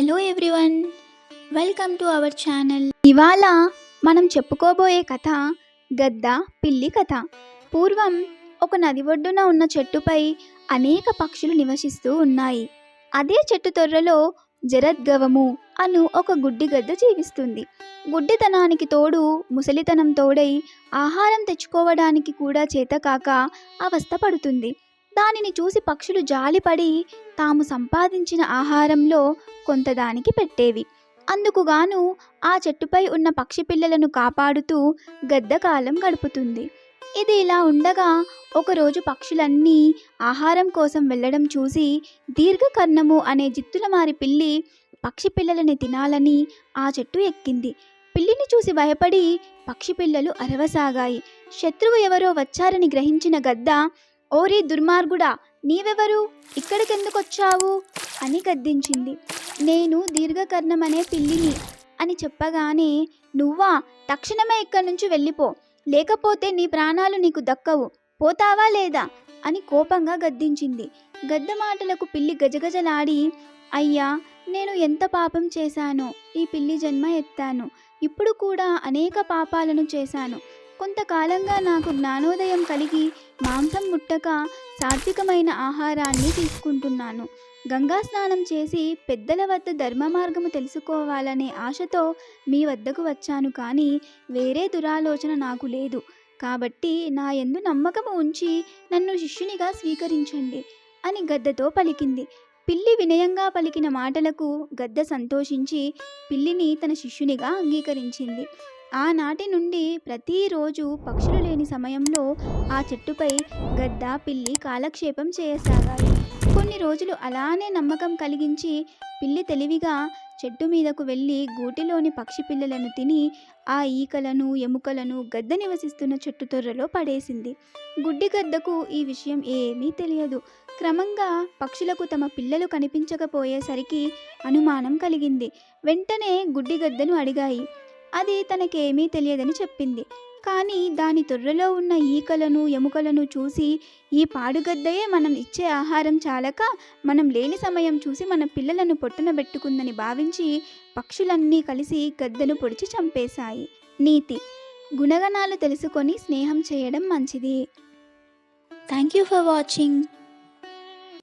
Hello everyone welcome to our channel ఇవాళ మనం చెప్పుకోబోయే కథ గద్ద పిల్లి కథ. పూర్వం ఒక నది ఒడ్డున ఉన్న చెట్టుపై అనేక పక్షులు నివసిస్తూ ఉన్నాయి. అదే చెట్టు తొర్రలో జరద్గవము అను ఒక గుడ్డి గద్ద జీవిస్తుంది. గుడ్డితనానికి తోడు ముసలితనం తోడై ఆహారం తెచ్చుకోవడానికి కూడా చేతకాక అవస్థ పడుతుంది దానిని చూసి పక్షులు జాలిపడి తాము సంపాదించిన ఆహారంలో కొంత దానికి పెట్టేవి అందుకుగాను ఆ చెట్టుపై ఉన్న పక్షి పిల్లలను కాపాడుతూ గద్దకాలం గడుపుతుంది. ఇది ఇలా ఉండగా ఒకరోజు పక్షులన్నీ ఆహారం కోసం వెళ్ళడం చూసి దీర్ఘకర్ణము అనే జిత్తులమారి పిల్లి పక్షి పిల్లలని తినాలని ఆ చెట్టు ఎక్కింది. పిల్లిని చూసి భయపడి పక్షి పిల్లలు అరవసాగాయి. శత్రువు ఎవరో వచ్చారని గ్రహించిన గద్ద ఓరి దుర్మార్గుడా నీవెవరు? ఇక్కడికెందుకొచ్చావు? అని గద్దించింది. నేను దీర్ఘకర్ణమనే పిల్లిని అని చెప్పగానే నువ్వా తక్షణమే ఇక్కడి నుంచి వెళ్ళిపో. లేకపోతే నీ ప్రాణాలు నీకు దక్కవు. పోతావా లేదా? అని కోపంగా గద్దించింది. గద్ద మాటలకు పిల్లి గజగజలాడి అయ్యా నేను ఎంత పాపం చేశానో ఈ పిల్లి జన్మ ఎత్తాను. ఇప్పుడు కూడా అనేక పాపాలను చేశాను. కొంతకాలంగా నాకు జ్ఞానోదయం కలిగి మాంసం ముట్టక సాత్వికమైన ఆహారాన్ని తీసుకుంటున్నాను. గంగా స్నానం చేసి పెద్దల వద్ద ధర్మ మార్గము తెలుసుకోవాలనే ఆశతో మీ వద్దకు వచ్చాను కానీ వేరే దురాలోచన నాకు లేదు. కాబట్టి నా ఎందు నమ్మకము ఉంచి నన్ను శిష్యునిగా స్వీకరించండి అని గద్దతో పలికింది. పిల్లి వినయంగా పలికిన మాటలకు గద్ద సంతోషించి పిల్లిని తన శిష్యునిగా అంగీకరించింది. ఆనాటి నుండి ప్రతిరోజు పక్షులు లేని సమయంలో ఆ చెట్టుపై గద్ద పిల్లి కాలక్షేపం చేయసాగాయి. కొన్ని రోజులు అలానే నమ్మకం కలిగించి పిల్లి తెలివిగా చెట్టు మీదకు వెళ్ళి గూటిలోని పక్షి పిల్లలను తిని ఆ ఈకలను ఎముకలను గద్ద నివసిస్తున్న చెట్టు తొర్రలో పడేసింది. గుడ్డి గద్దకు ఈ విషయం ఏమీ తెలియదు. క్రమంగా పక్షులకు తమ పిల్లలు కనిపించకపోయేసరికి అనుమానం కలిగింది. వెంటనే గుడ్డి గద్దను అడిగాయి. అది తనకేమీ తెలియదని చెప్పింది. కానీ దాని తొర్రలో ఉన్న ఈకలను ఎముకలను చూసి ఈ పాడుగద్దయే మనం ఇచ్చే ఆహారం చాలక మనం లేని సమయం చూసి మన పిల్లలను పొట్టున పెట్టుకుందని భావించి పక్షులన్నీ కలిసి గద్దను పొడిచి చంపేశాయి. నీతి. గుణగణాలు తెలుసుకొని స్నేహం చేయడం మంచిది. Thank you for watching